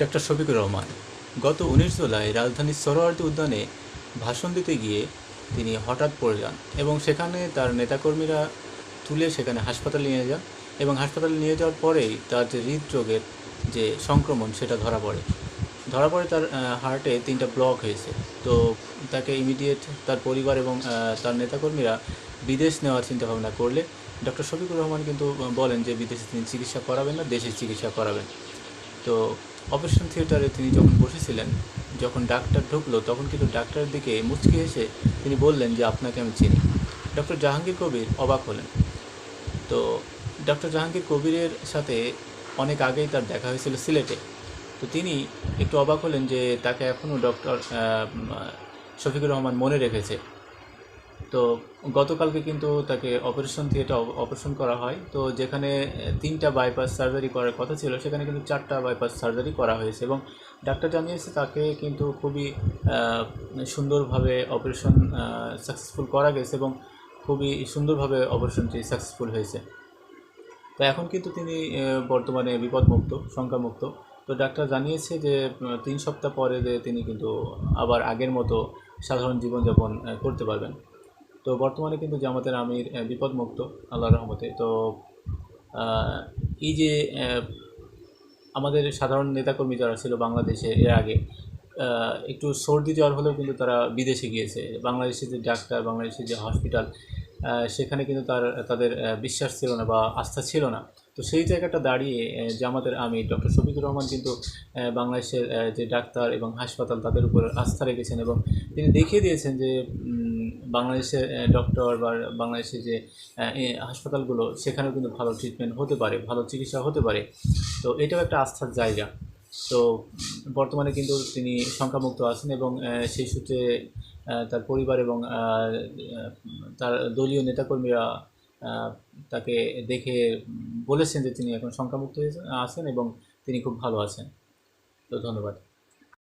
Doctor Shafiqur Rahman. গত উনিশ জুলাই রাজধানীর সরোয়ার্দী উদ্যানে ভাষণ দিতে গিয়ে তিনি হঠাৎ পড়ে যান এবং সেখানে তার নেতাকর্মীরা তুলে সেখানে হাসপাতালে নিয়ে যান এবং হাসপাতালে নিয়ে যাওয়ার পরেই তার যে হৃদরোগের যে সংক্রমণ, সেটা ধরা পড়ে। ধরা পড়ে তার হার্টে তিনটা ব্লক হয়েছে। তো তাকে ইমিডিয়েট তার পরিবার এবং তার নেতাকর্মীরা বিদেশ নেওয়ার চিন্তাভাবনা করলে ডক্টর শফিকুর রহমান কিন্তু বলেন যে বিদেশে তিনি চিকিৎসা করাবেন না, দেশে চিকিৎসা করাবেন। তো অপারেশন থিয়েটারে তিনি যখন বসেছিলেন, যখন ডাক্তার ঢুকলো, তখন কিন্তু ডাক্তারের দিকে মুচকি এসে তিনি বললেন যে, আপনাকে আমি চিনি। ডক্টর জাহাঙ্গীর কবির অবাক হলেন। তো ডক্টর জাহাঙ্গীর কবিরের সাথে অনেক আগেই তার দেখা হয়েছিল সিলেটে। তো তিনি একটু অবাক হলেন যে, তাকে এখনও ডক্টর শফিকুর রহমান মনে রেখেছে। তো গতকালকে কিন্তু তাকে অপারেশন থিয়েটার অপারেশন করা হয়। তো যেখানে তিনটা বাইপাস সার্জারি করার কথা ছিল, সেখানে কিন্তু চারটা বাইপাস সার্জারি করা হয়েছে এবং ডাক্তার জানিয়েছে তাকে কিন্তু খুবই সুন্দরভাবে অপারেশন সাকসেসফুল করা গেছে এবং খুবই সুন্দরভাবে অপারেশনটি সাকসেসফুল হয়েছে। তো এখন কিন্তু তিনি বর্তমানে বিপদমুক্ত, শঙ্কামুক্ত। তো ডাক্তার জানিয়েছে যে তিন সপ্তাহ পরে যে তিনি কিন্তু আবার আগের মতো সাধারণ জীবনযাপন করতে পারবেন। তো বর্তমানে কিন্তু জামাতের আমির বিপদমুক্ত আল্লাহ রহমতে। তো এই যে আমাদের সাধারণ নেতাকর্মী যারা ছিল বাংলাদেশে এর আগে একটু সর্দি জ্বর হলেও কিন্তু তারা বিদেশে গিয়েছে। বাংলাদেশের যে ডাক্তার বাংলাদেশের যে হসপিটাল সেখানে কিন্তু তার, তাদের বিশ্বাস ছিল না বা আস্থা ছিল না। তো সেই জায়গাটা দাঁড়িয়ে জামাতের আমি ডক্টর শফিকুর রহমান কিন্তু বাংলাদেশের যে ডাক্তার এবং হাসপাতাল তাদের উপর আস্থা রেখেছেন এবং তিনি দেখিয়ে দিয়েছেন যে বাংলাদেশের ডক্টর বা বাংলাদেশের যে হাসপাতালগুলো, সেখানেও কিন্তু ভালো ট্রিটমেন্ট হতে পারে, ভালো চিকিৎসা হতে পারে। তো এটাও একটা আস্থার জায়গা। তো বর্তমানে কিন্তু তিনি সংখ্যামুক্ত আছেন এবং সেই সূত্রে তার পরিবার এবং তার দলীয় নেতাকর্মীরা তাকে দেখে বলেছেন যে তিনি এখন সংখ্যামুক্ত আছেন এবং তিনি খুব ভালো আছেন। তো ধন্যবাদ।